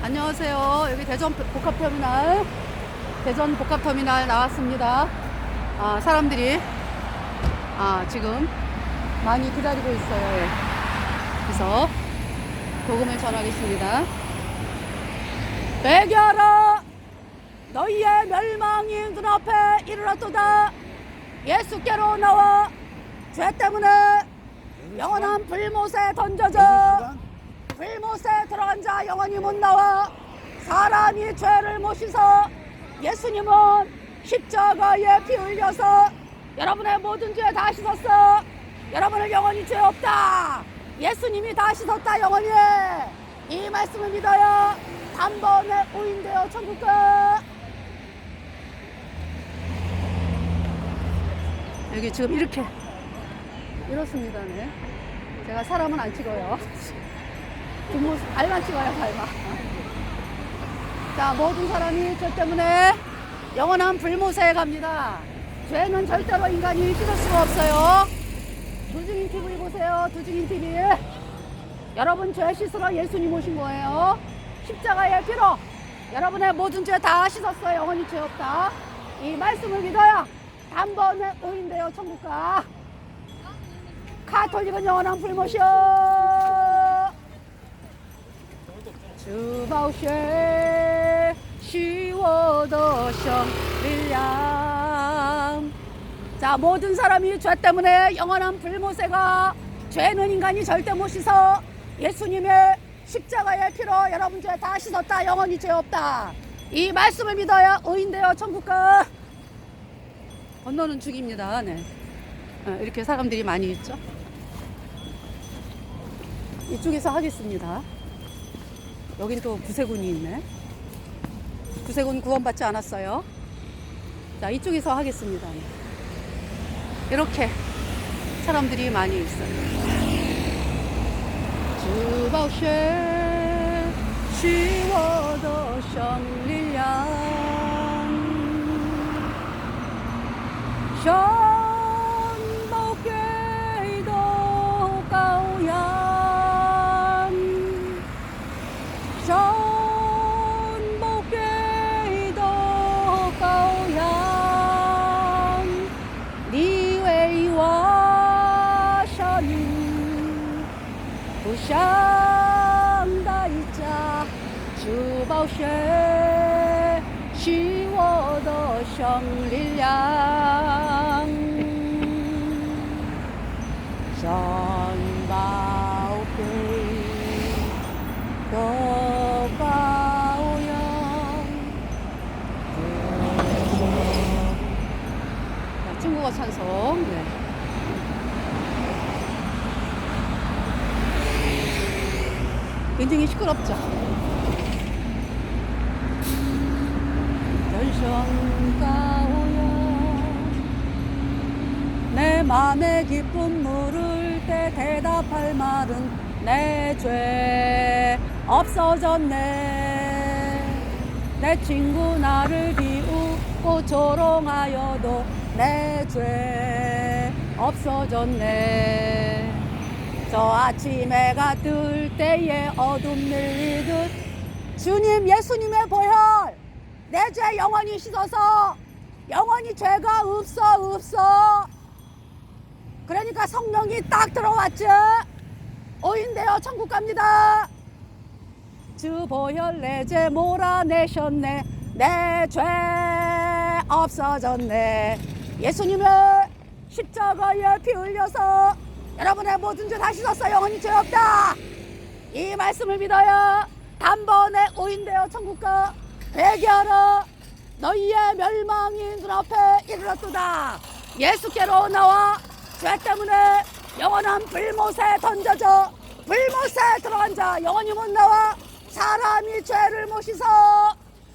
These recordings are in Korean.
안녕하세요. 여기 대전 복합터미널, 대전 복합터미널 나왔습니다. 아, 사람들이, 아, 지금 많이 기다리고 있어요. 예. 그래서, 복음을 전하겠습니다. 배겨라! 너희의 멸망이 눈앞에 이르렀도다! 예수께로 나와 죄 때문에 영원한 불못에 던져져 불못에 들어간 자 영원히 못 나와. 사람이 죄를 못 씻어 예수님은 십자가에 피 흘려서 여러분의 모든 죄 다 씻었어. 여러분은 영원히 죄 없다. 예수님이 다 씻었다 영원히. 이 말씀을 믿어야 단번에 오인되어 천국 가 여기 지금 이렇게. 이렇습니다 네. 제가 사람은 안 찍어요 뒷모습 발만 찍어요 발만 자 모든 사람이 죄 때문에 영원한 불못에 갑니다. 죄는 절대로 인간이 씻을 수가 없어요. 두증인 TV 보세요 두증인 TV. 여러분 죄 씻으러 예수님 오신 거예요. 십자가의 피로. 여러분의 모든 죄 다 씻었어요. 영원히 죄 없다. 이 말씀을 믿어야 단번에 오인되어 천국 가. 가톨릭은 영원한 불못이요 주바우쉐 시워더 성자 모든 사람이 죄 때문에 영원한 불못에 가 죄는 인간이 절대 못 씻어 예수님의 십자가의 피로 여러분 죄 다 씻었다. 영원히 죄 없다. 이 말씀을 믿어야 의인되어 천국 가. 건너는 죽입니다. 네. 어, 이렇게 사람들이 많이 있죠? 이쪽에서 하겠습니다 여긴 또 구세군이 있네. 구세군 구원받지 않았어요. 자 이쪽에서 하겠습니다. 이렇게 사람들이 많이 있어요. 주바오쉐 시워더 샹릴량 션 어 찬송. 네. 굉장히 시끄럽죠. 열성가오야 내 맘에 기쁨 물을 때 대답할 말은 내 죄 없어졌네 내 친구 나를 비웃고 조롱하여도 내 죄 없어졌네. 저 아침 해가 뜰 때에 어둠 밀리듯 주님 예수님의 보혈 내 죄 영원히 씻어서 영원히 죄가 없어 없어. 그러니까 성령이 딱 들어왔죠 오인되어 천국 갑니다. 주 보혈 내 죄 몰아내셨네. 내 죄 없어졌네 예수님의 십자가에 피 흘려서 여러분의 모든 죄다 씻었어 영원히 죄 없다. 이 말씀을 믿어야 단번에 오인되어 천국 가 회개하라 너희의 멸망이 눈앞에 이르렀도다. 예수께로 나와 죄 때문에 영원한 불못에 던져져 불못에 들어간 자 영원히 못 나와 사람이 죄를 못 씻어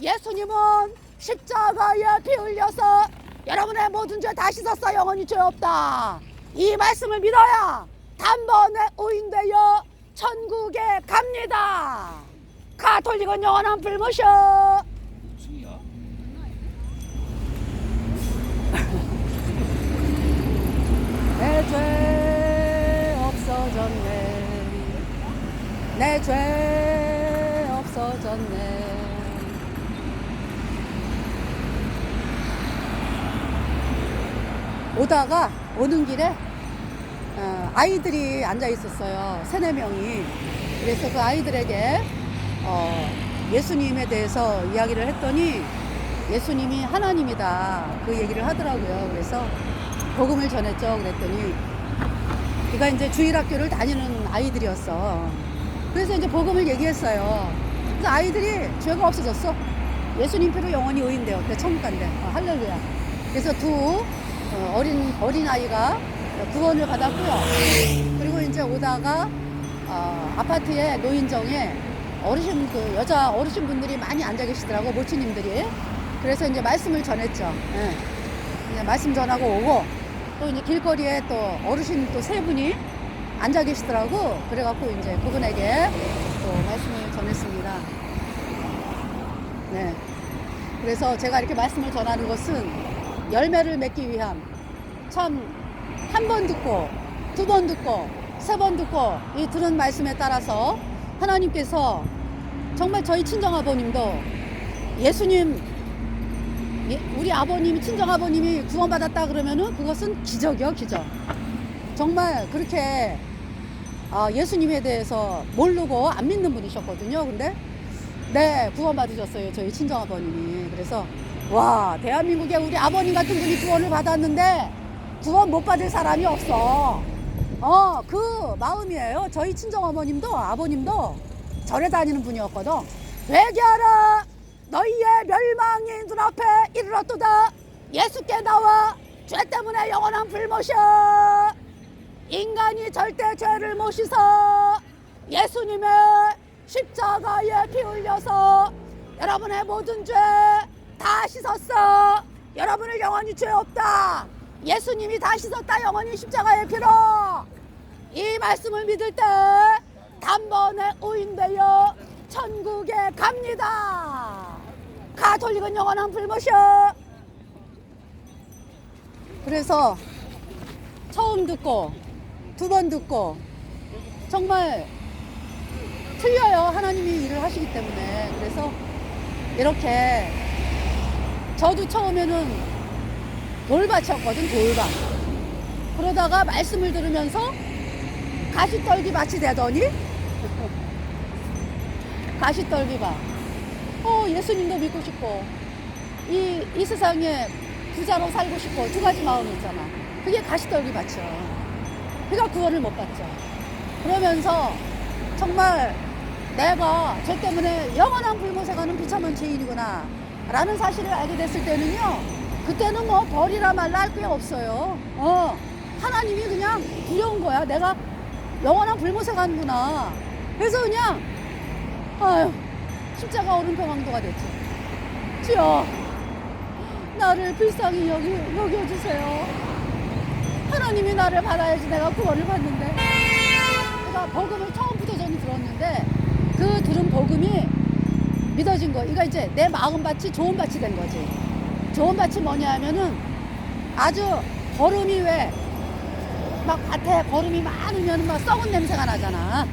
예수님은 십자가에 피 흘려서 여러분의 모든 죄 다 씻었어. 영원히 죄 없다. 이 말씀을 믿어야 단번에 오인되어 천국에 갑니다. 가톨릭은 영원한 불못이여. 내죄 없어졌네. 내 죄 오다가 오는 길에 어, 아이들이 앉아 있었어요. 세네 명이. 그래서 그 아이들에게 어, 예수님에 대해서 이야기를 했더니 예수님이 하나님이다. 그 얘기를 하더라고요. 그래서 복음을 전했죠. 그랬더니 그가 이제 주일학교를 다니는 아이들이었어. 그래서 이제 복음을 얘기했어요. 그래서 아이들이 죄가 없어졌어. 예수님 피로 영원히 의인되어. 그 천국 간대. 어, 할렐루야. 그래서 두 어, 어린 어린 아이가 구원을 받았고요. 그리고 이제 오다가 어, 아파트의 노인정에 어르신 그 여자 어르신 분들이 많이 앉아 계시더라고 모치님들이. 그래서 이제 말씀을 전했죠. 예. 말씀 전하고 오고 또 이제 길거리에 또 어르신 또 세 분이 앉아 계시더라고. 그래갖고 이제 그분에게 또 말씀을 전했습니다. 네. 그래서 제가 이렇게 말씀을 전하는 것은 열매를 맺기 위함. 참 한 번 듣고 두 번 듣고 세 번 듣고 이 들은 말씀에 따라서 하나님께서 정말 저희 친정 아버님도 예수님 예, 우리 아버님이 친정 아버님이 구원받았다 그러면은 그것은 기적이요 기적. 정말 그렇게 아, 예수님에 대해서 모르고 안 믿는 분이셨거든요. 근데 네 구원받으셨어요 저희 친정 아버님이. 그래서 와 대한민국에 우리 아버님 같은 분이 구원을 받았는데 구원 못 받을 사람이 없어. 어 그 마음이에요. 저희 친정 어머님도 아버님도 절에 다니는 분이었거든. 회개하라 너희의 멸망이 눈앞에 이르렀도다. 예수께 나와 죄 때문에 영원한 불못이여. 인간이 절대 죄를 못 씻어 예수님의 십자가에 피 흘려서 여러분의 모든 죄 다 씻었어. 여러분을 영원히 죄 없다. 예수님이 다 씻었다. 영원히 십자가의 피로. 이 말씀을 믿을 때 단번에 오인되어 천국에 갑니다. 가톨릭은 영원한 불못이여. 그래서 처음 듣고 두 번 듣고 정말 틀려요. 하나님이 일을 하시기 때문에. 그래서 이렇게 저도 처음에는 돌밭이었거든, 돌밭. 그러다가 말씀을 들으면서 가시떨기 밭이 되더니 가시떨기 밭. 어, 예수님도 믿고 싶고 이, 이 세상에 부자로 살고 싶고 두 가지 마음이 있잖아. 그게 가시떨기 밭이야. 그가 구원을 못 받죠. 그러면서 정말 내가 죄 때문에 영원한 불못에 가는 비참한 죄인이구나 라는 사실을 알게 됐을 때는요 그때는 뭐 벌이라 말라 할 게 없어요. 어 하나님이 그냥 두려운 거야. 내가 영원한 불못에 가는구나. 그래서 그냥 아유 십자가 오른평왕도가 됐지. 주여 나를 불쌍히 여기, 여겨주세요. 하나님이 나를 받아야지 내가 구원을 받는데. 내가 복음을 처음부터 저는 들었는데 그 들은 복음이 믿어진 거. 이거 이제 내 마음밭이 좋은 밭이 된 거지. 좋은 밭이 뭐냐 하면은 아주 거름이 왜 막 밭에 거름이 많으면 막 썩은 냄새가 나잖아.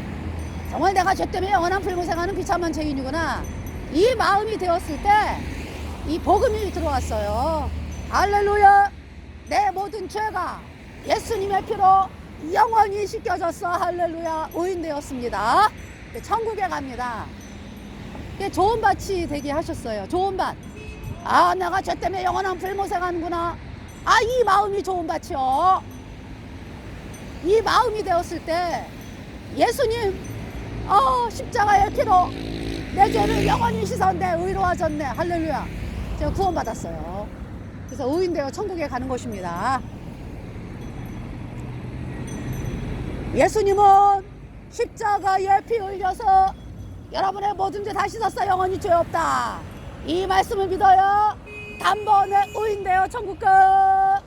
정말 내가 죄 때문에 영원한 가는 비참한 죄인이구나. 이 마음이 되었을 때 이 복음이 들어왔어요. 할렐루야. 내 모든 죄가 예수님의 피로 영원히 씻겨졌어. 할렐루야. 의인 되었습니다. 네, 천국에 갑니다 좋은 밭이 되게 하셨어요. 좋은 밭 아 내가 죄 때문에 영원한 불못에 가는구나. 아 이 마음이 좋은 밭이요. 이 마음이 되었을 때 예수님 어 십자가의 피로 내 죄를 영원히 씻었네 의로워졌네. 할렐루야. 제가 구원받았어요. 그래서 의인되어 천국에 가는 것입니다. 예수님은 십자가에 피 흘려서 여러분의 모든 죄 다 씻었어 영원히 죄 없다. 이 말씀을 믿어요. 단번에 의인되어 천국 가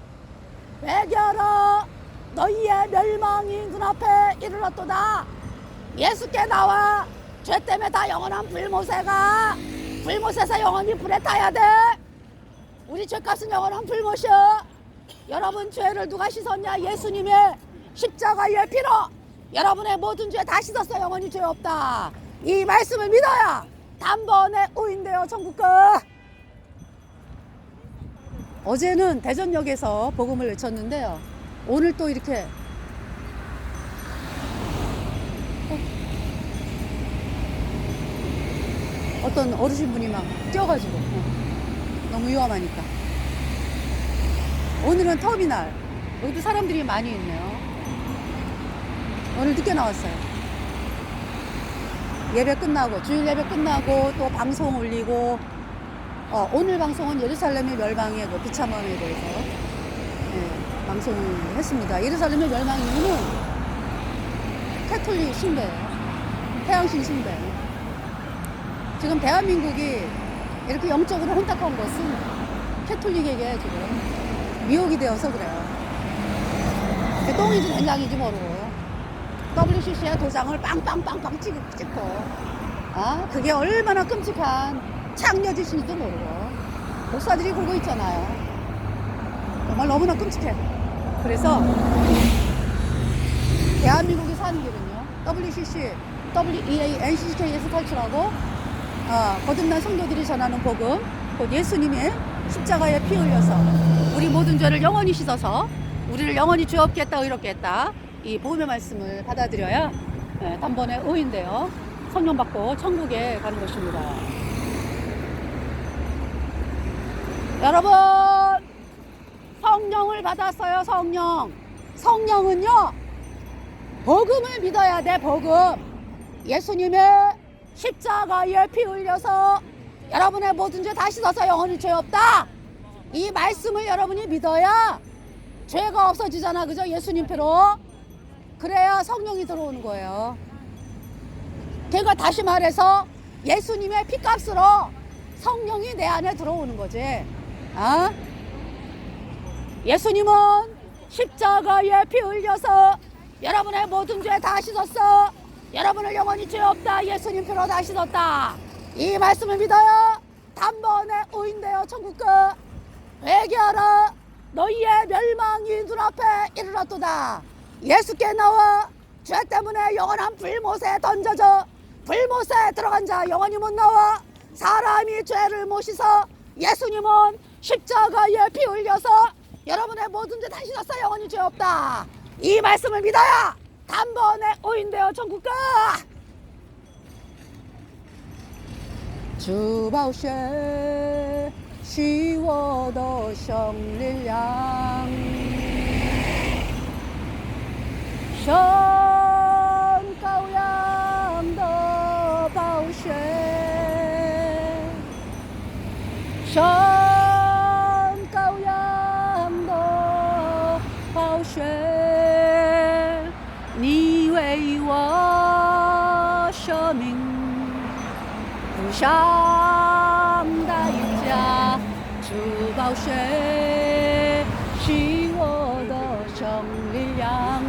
회개하라 너희의 멸망이 눈앞에 이르렀도다. 예수께 나와 죄 때문에 다 영원한 불못에 가 불못에서 영원히 불에 타야 돼. 우리 죄값은 영원한 불못이야 여러분 죄를 누가 씻었냐? 예수님의 십자가의 피로. 여러분의 모든 죄 다 씻었어 영원히 죄 없다 이 말씀을 믿어야 단번에 오인대요 전국가. 어제는 대전역에서 복음을 외쳤는데요. 오늘 또 이렇게. 어. 어떤 어르신 분이 막 뛰어가지고. 어. 너무 위험하니까. 오늘은 터미널. 여기도 사람들이 많이 있네요. 오늘 늦게 나왔어요 예배 끝나고 주일 예배 끝나고 또 방송 올리고 어, 오늘 방송은 예루살렘의 멸망의 그 비참함에 대해서 예, 방송을 했습니다. 예루살렘의 멸망 이유는 캐톨릭 신배예요. 태양신 신배. 지금 대한민국이 이렇게 영적으로 혼탁한 것은 캐톨릭에게 지금 미혹이 되어서 그래요. 그 똥인지 된장인지 모르고 WCC의 도장을 빵빵빵빵 찍- 찍고. 아 그게 얼마나 끔찍한 창녀짓인지도 모르고. 목사들이 굴고 있잖아요. 정말 너무나 끔찍해. 그래서 대한민국이 사는 길은요 WCC, WEA, NCK에서 탈출하고 어, 거듭난 성도들이 전하는 복음 곧 예수님의 십자가에 피 흘려서 우리 모든 죄를 영원히 씻어서 우리를 영원히 죄 없게 했다 의롭게 했다 이 복음의 말씀을 받아들여야 예, 단번에 의인데요. 성령 받고 천국에 가는 것입니다. 여러분 성령을 받았어요 성령. 성령은요 복음을 믿어야 돼 복음. 예수님의 십자가에 피 흘려서 여러분의 모든 죄다 씻어서 영원히 죄 없다. 이 말씀을 여러분이 믿어야 죄가 없어지잖아 그죠? 예수님 표로 그래야 성령이 들어오는 거예요 걔가 다시 말해서 예수님의 피값으로 성령이 내 안에 들어오는 거지 아? 예수님은 십자가에 피 흘려서 여러분의 모든 죄 다 씻었어. 여러분을 영원히 죄 없다. 예수님 피로 다 씻었다. 이 말씀을 믿어요. 단번에 오인되어 천국가 회개하라. 너희의 멸망이 눈앞에 이르렀도다. 예수께 나와 죄 때문에 영원한 불못에 던져져 불못에 들어간 자 영원히 못 나와 사람이 죄를 못 씻어 예수님은 십자가에 피 흘려서 여러분의 모든 죄다 씻었어. 영원히 죄 없다. 이 말씀을 믿어야 단번에 오인되어 천국가. 주바우쉐 쉬워 더 성릴량 谁是我的胜利羊？